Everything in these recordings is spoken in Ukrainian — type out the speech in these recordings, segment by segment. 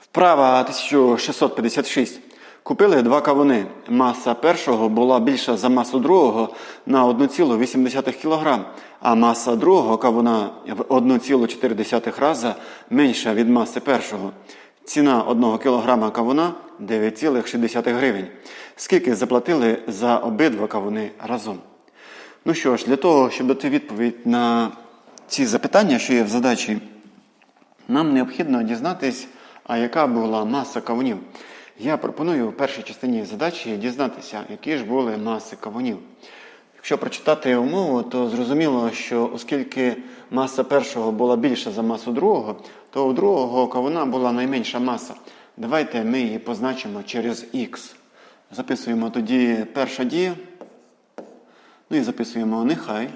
Вправа 1656. Купили два кавуни. Маса першого була більша за масу другого на 1,8 кг, а маса другого кавуна в 1,4 рази менша від маси першого. Ціна 1 кг кавуна 9,60 гривень. Скільки заплатили за обидва кавуни разом? Ну що ж, для того, щоб дати відповідь на ці запитання, що є в задачі, нам необхідно дізнатись, а яка була маса кавунів. Я пропоную в першій частині задачі дізнатися, які ж були маси кавунів. Якщо прочитати умову, то зрозуміло, що оскільки маса першого була більша за масу другого, то у другого кавуна була найменша маса. Давайте ми її позначимо через х. Записуємо тоді перша дія. Ну і записуємо нехай.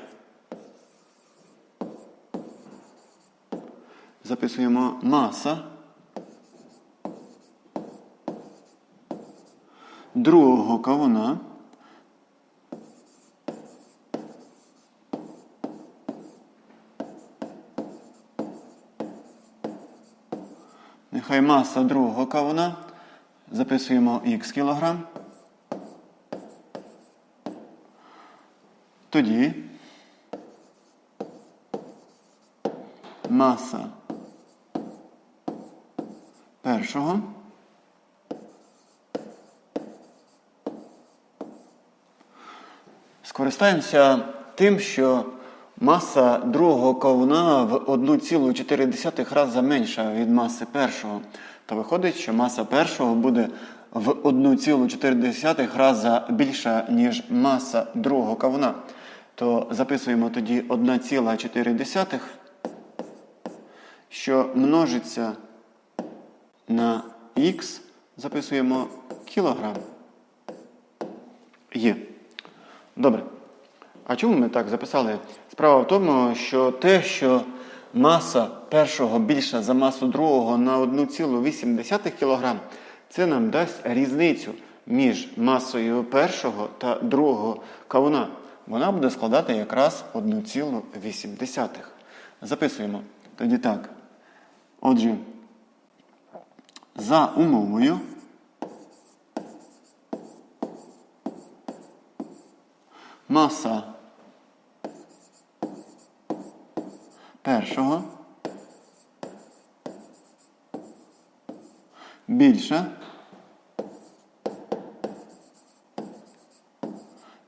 Записуємо маса другого кавуна. Нехай маса другого кавуна. Записуємо х кілограм. Тоді маса першого скористаємося тим, що маса другого кавуна в 1,4 рази менша від маси першого. То виходить, що маса першого буде в 1,4 рази більша, ніж маса другого кавуна. То записуємо тоді 1,4, що множиться на х, записуємо кілограм. Є. Добре. А чому ми так записали? Справа в тому, що те, що маса першого більша за масу другого на 1,8 кг, це нам дасть різницю між масою першого та другого кавуна. Вона буде складати якраз 1,8. Записуємо. Тоді так. Отже, за умовою. Маса першого більша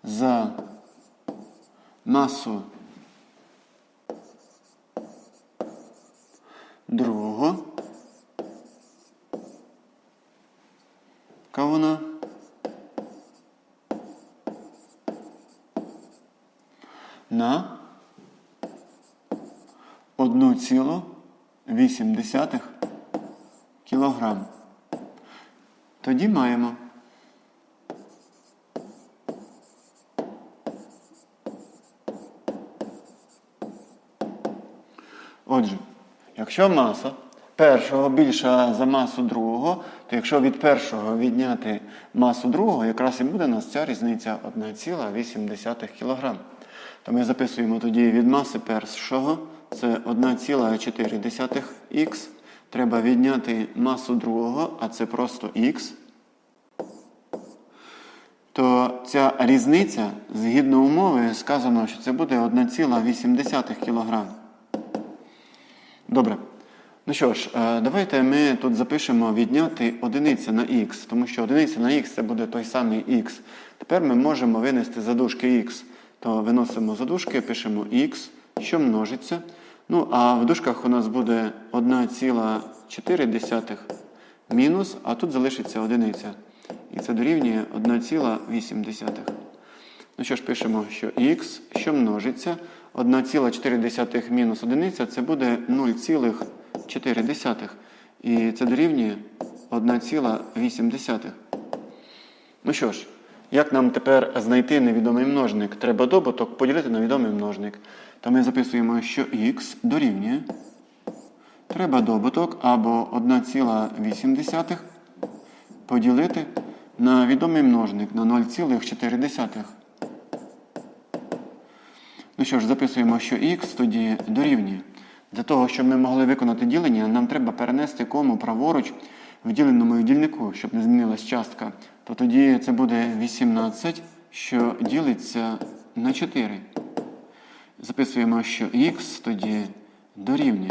за масу другого кавуна. на 1,8 кілограм. Тоді маємо Отже, якщо маса першого більша за масу другого, то якщо від першого відняти масу другого, якраз і буде у нас ця різниця 1,8 кг. То ми записуємо тоді від маси першого, це 1,4х. Треба відняти масу другого, а це просто х. То ця різниця, згідно умови, сказано, що це буде 1,8 кг. Добре. Ну що ж, е, давайте ми тут запишемо відняти одиниця на х, тому що одиниця на х це буде той самий х. Тепер ми можемо винести задушки х. То виносимо задушки, пишемо х, що множиться. Ну, а в дужках у нас буде 1,4 мінус, а тут залишиться одиниця. І це дорівнює 1,8. Ну що ж, пишемо, що х, що множиться. 1,4 мінус одиниця це буде 0,4. І це дорівнює 1,8. Ну що ж, як нам тепер знайти невідомий множник? Треба добуток поділити на відомий множник. То ми записуємо, що х дорівнює. Треба добуток або 1,8 поділити на відомий множник на 0,4. Ну що ж, записуємо, що х тоді дорівнює. Для того, щоб ми могли виконати ділення, нам треба перенести кому праворуч в діленому дільнику, щоб не змінилась частка. То тоді це буде 18, що ділиться на 4. Записуємо, що х тоді дорівнює.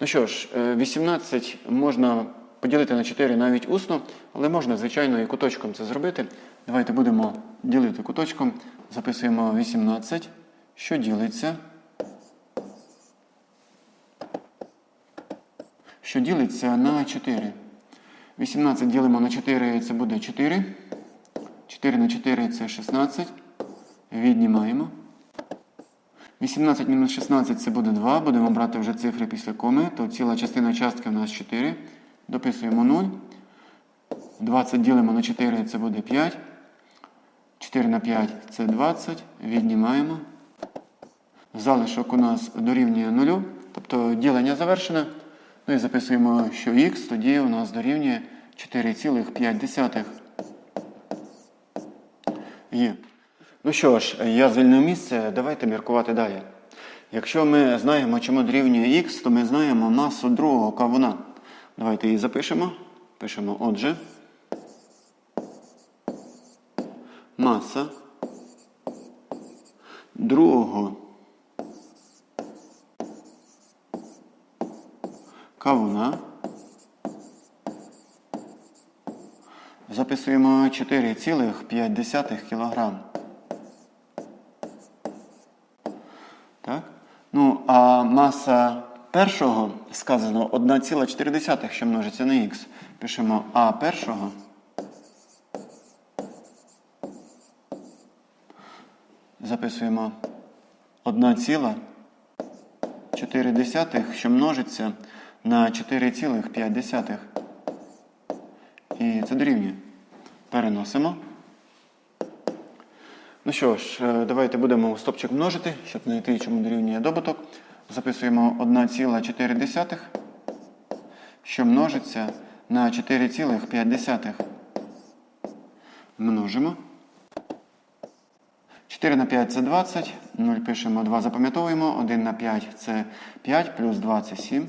Ну що ж, е, 18 можна поділити на 4 навіть усно, але можна, звичайно, і куточком це зробити. Давайте будемо ділити куточком. Записуємо 18, що ділиться. Що ділиться на 4. 18 ділимо на 4, це буде 4. 4 на 4 це 16. Віднімаємо. 18 мінус 16 це буде 2. Будемо брати вже цифри після коми. То ціла частина частки у нас 4. Дописуємо 0. 20 ділимо на 4, це буде 5. 4 на 5 це 20. Віднімаємо. Залишок у нас дорівнює 0. Тобто ділення завершене. Ну і записуємо, що х тоді у нас дорівнює 4,5. Є. Ну що ж, я звільнив місце, давайте міркувати далі. Якщо ми знаємо, чому дорівнює х, то ми знаємо масу другого кавуна. Давайте її запишемо. Пишемо отже. Маса другого кавуна. Записуємо 4,5 кг. Так? Ну, а маса першого сказано 1,4, що множиться на х. Пишемо А першого. Записуємо 1,4, що множиться на 4,5. І це дорівнює. Переносимо. Ну що ж, е, давайте будемо стопчик множити, щоб знайти, чому дорівнює добуток. Записуємо 1,4, що множиться на 4,5. Множимо. 4 на 5 це 20. 0 пишемо 2, запам'ятовуємо. 1 на 5 це 5, плюс 2 це 7.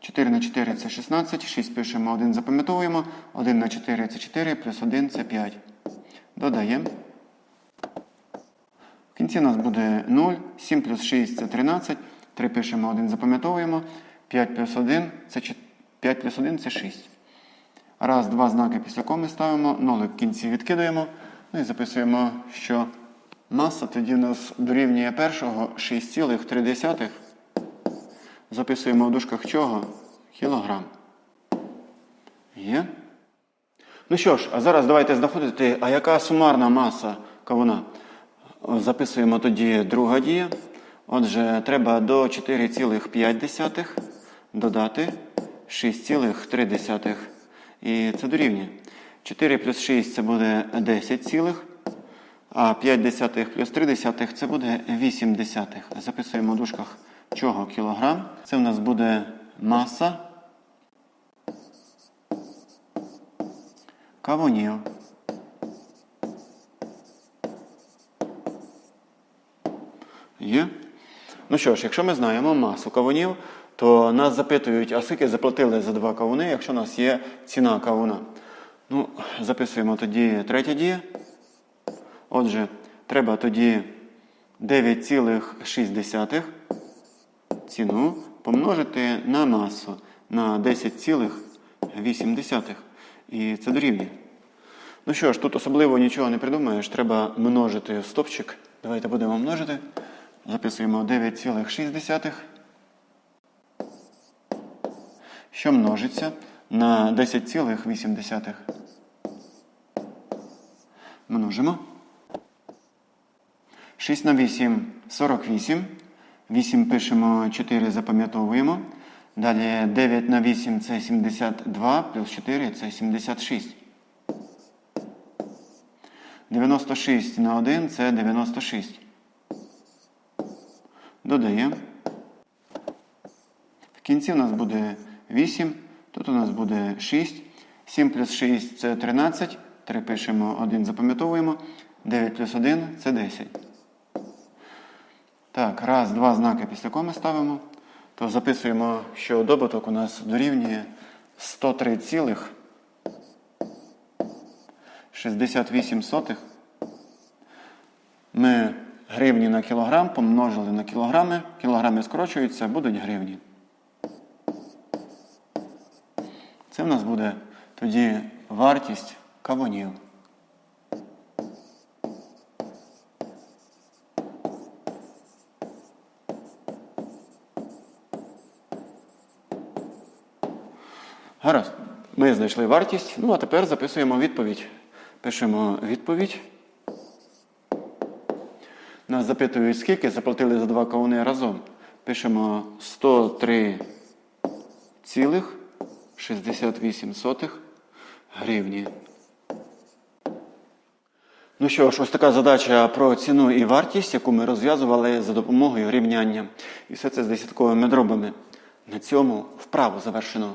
4 на 4 це 16. 6 пишемо 1, запам'ятовуємо. 1 на 4 це 4, плюс 1 це 5. Додаємо. В кінці у нас буде 0. 7 плюс 6 це 13. 3 пишемо 1, запам'ятовуємо. 5 плюс 1 це 5 плюс 1 це 6. Раз, два знаки після коми ставимо, нолик в кінці відкидаємо. Ну і записуємо, що маса тоді у нас дорівнює першого 6,3. Записуємо в дужках чого? Кілограм. Є. Ну що ж, а зараз давайте знаходити, а яка сумарна маса кавуна? Записуємо тоді друга дія. Отже, треба до 4,5 додати 6,3. І це дорівнює. 4 плюс 6 це буде 10 цілих. А 5 десятих плюс 3 десятих це буде 8 десятих. Записуємо в дужках чого кілограм. Це в нас буде маса кавунів. Є? Ну що ж, якщо ми знаємо масу кавунів, то нас запитують, а скільки заплатили за два кавуни, якщо у нас є ціна кавуна. Ну, записуємо тоді третя дія. Отже, треба тоді 9,6 ціну помножити на масу на 10,8. І це дорівнює. Ну що ж, тут особливо нічого не придумаєш, треба множити стопчик. Давайте будемо множити. Записуємо 9,6, що множиться на 10,8. Множимо. 6 на 8 48. 8 пишемо, 4 запам'ятовуємо. Далі 9 на 8 це 72, плюс 4 це 76. 96 на 1 це 96. Додаємо. В кінці у нас буде 8, тут у нас буде 6. 7 плюс 6 це 13. 3 пишемо, 1 запам'ятовуємо. 9 плюс 1 це 10. Так, раз, два знаки після коми ставимо. То записуємо, що добуток у нас дорівнює 103,68. Ми гривні на кілограм помножили на кілограми. Кілограми скорочуються, будуть гривні. Це в нас буде тоді вартість кавунів. Гаразд. Ми знайшли вартість. Ну, а тепер записуємо відповідь. Пишемо відповідь. Нас запитують, скільки заплатили за два кавуни разом. Пишемо 103,68 гривні. Ну що ж, ось така задача про ціну і вартість, яку ми розв'язували за допомогою рівняння. І все це з десятковими дробами. На цьому вправу завершено.